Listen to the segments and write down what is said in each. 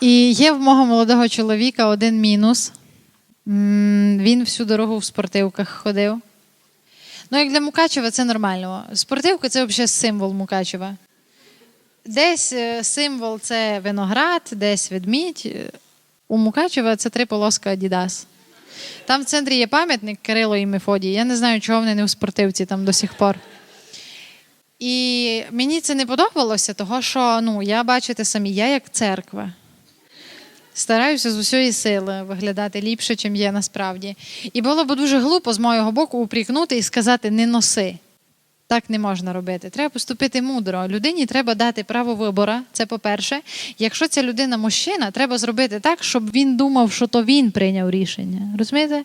І є в мого молодого чоловіка один мінус. Він всю дорогу в спортивках ходив. Ну, як для Мукачева, це нормально. Спортивка це взагалі символ Мукачева. Десь е, символ це виноград, десь ведмідь. У Мукачева це три полоска Адідас. Там в центрі є пам'ятник Кирило і Мефодій. Я не знаю, чого вони не в спортивці там до сих пор. І мені це не подобалося, того що ну, я бачите самі, я як церква. Стараюся з усієї сили виглядати ліпше, чим є насправді. І було б дуже глупо з мого боку упрікнути і сказати не носи. Так не можна робити. Треба поступити мудро. Людині треба дати право вибору. Це по-перше. Якщо ця людина мужчина, треба зробити так, щоб він думав, що то він прийняв рішення. Розумієте?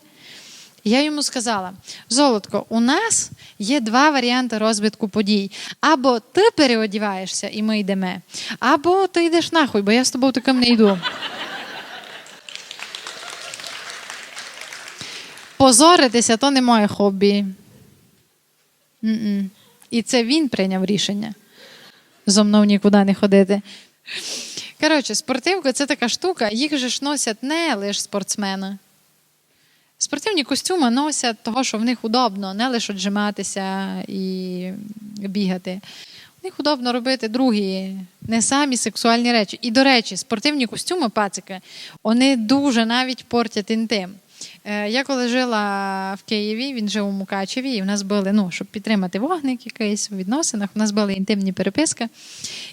Я йому сказала: Золотко, у нас є два варіанти розвитку подій. Або ти переодіваєшся і ми йдемо, або ти йдеш нахуй, бо я з тобою таким не йду. Позоритися то не моє хобі. М-м. І це він прийняв рішення. Зо мною нікуди не ходити. Коротше, спортивка це така штука, їх же ж носять не лише спортсмени. Спортивні костюми носять того, що в них удобно, не лише отжиматися і бігати. В них удобно робити другі, не самі сексуальні речі. І, до речі, спортивні костюми, пацики, вони дуже навіть портять інтим. Е, Я коли жила в Києві, він жив у Мукачеві, і в нас були, ну, щоб підтримати вогник якийсь у відносинах, у нас були інтимні переписки.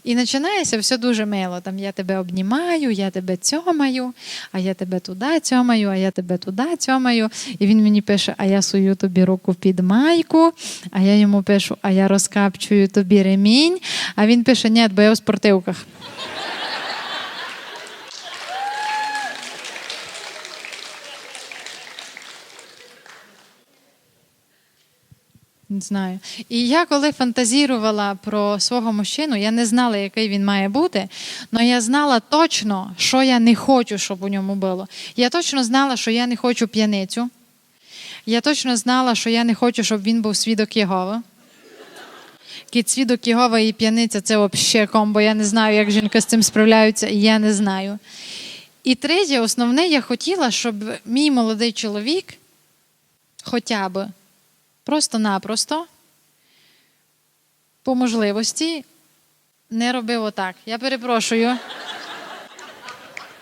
І починається все дуже мило. Там я тебе обнімаю, я тебе цьомаю, а я тебе туди цьомаю, а я тебе туди цьомаю. І він мені пише: А я сую тобі руку під майку, а я йому пишу, а я розкапчую тобі ремінь. А він пише, ні, бо я у спортивках. Не знаю. І я коли фантазірувала про свого мужчину, я не знала, який він має бути, але я знала точно, що я не хочу, щоб у ньому було. Я точно знала, що я не хочу п'яницю. Я точно знала, що я не хочу, щоб він був свідок Єгови. Кіт свідок Єгова і п'яниця це взагалі комбо. Я не знаю, як жінки з цим справляються, я не знаю. І третє, основне, я хотіла, щоб мій молодий чоловік хоча б просто-напросто, по можливості, не робив отак. Я перепрошую.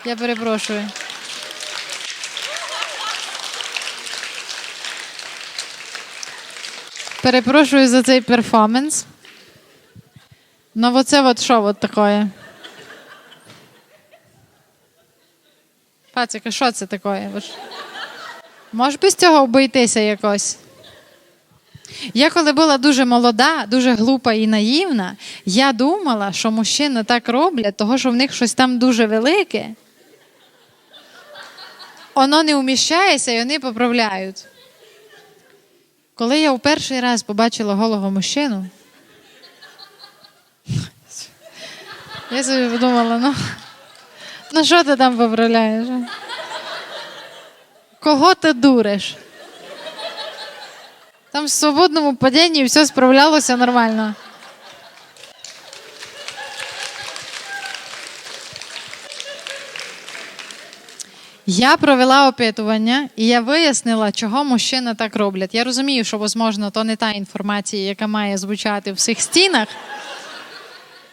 Я перепрошую. Перепрошую за цей перформанс. Ну, оце от що от таке? Пацика, що це таке? Можеш без цього обійтися якось? Я коли була дуже молода, дуже глупа і наївна, я думала, що мужчини так роблять, того що в них щось там дуже велике. Воно не вміщається і вони поправляють. Коли я у перший раз побачила голого мужчину, я собі подумала, ну, ну що ти там поправляєш? Кого ти дуриш? Там в свободному падінні все справлялося нормально. Я провела опитування і я вияснила, чого мужчини так роблять. Я розумію, що, можливо, то не та інформація, яка має звучати в всіх стінах.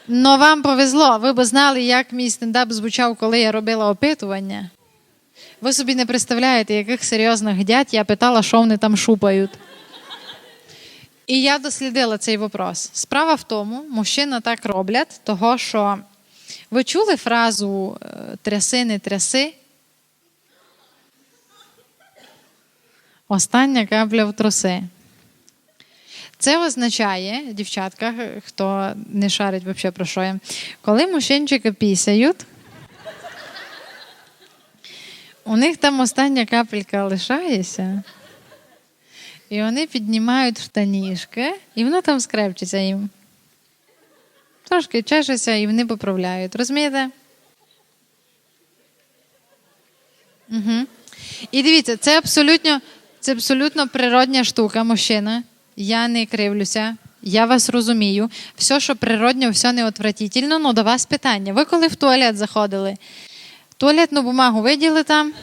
Но вам повезло, ви б знали, як мій стендап звучав, коли я робила опитування. Ви собі не представляєте, яких серйозних дядь я питала, що вони там шупають. І я дослідила цей вопрос. Справа в тому, мужчини так роблять, того що ви чули фразу е, тряси, не тряси? Остання капля в труси. Це означає, дівчатка, хто не шарить взагалі про що я, коли мужчинчики пісяють, у них там остання капелька лишається, і вони піднімають штанішки, і воно там скрепчиться їм. Трошки чешеться, і вони поправляють. Розумієте? Угу. І дивіться, це абсолютно, це абсолютно природня штука, мужчина. Я не кривлюся, я вас розумію. Все, що природньо, все не отвратительно, ну до вас питання. Ви коли в туалет заходили, Туалетну бумагу виділи там.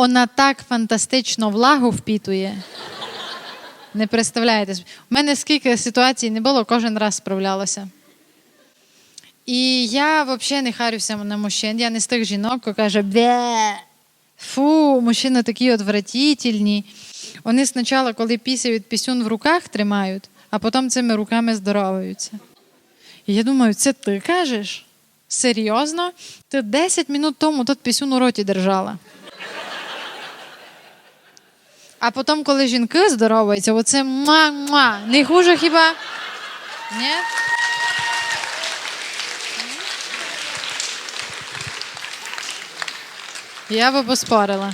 Вона так фантастично влагу впітує. Не представляєте. У мене скільки ситуацій не було, кожен раз справлялася. І я взагалі не харюся на мужчин. Я не з тих жінок, яка каже, бе. Фу, мужчини такі отвратительні. Вони спочатку, коли пісяють пісюн в руках тримають, а потім цими руками здороваються. І я думаю, це ти кажеш? Серйозно? Ти 10 минут тому тут пісюн у роті держала. А потім, коли жінки здороваються, оце ма-ма. Не хуже хіба? Ні? Я би поспорила.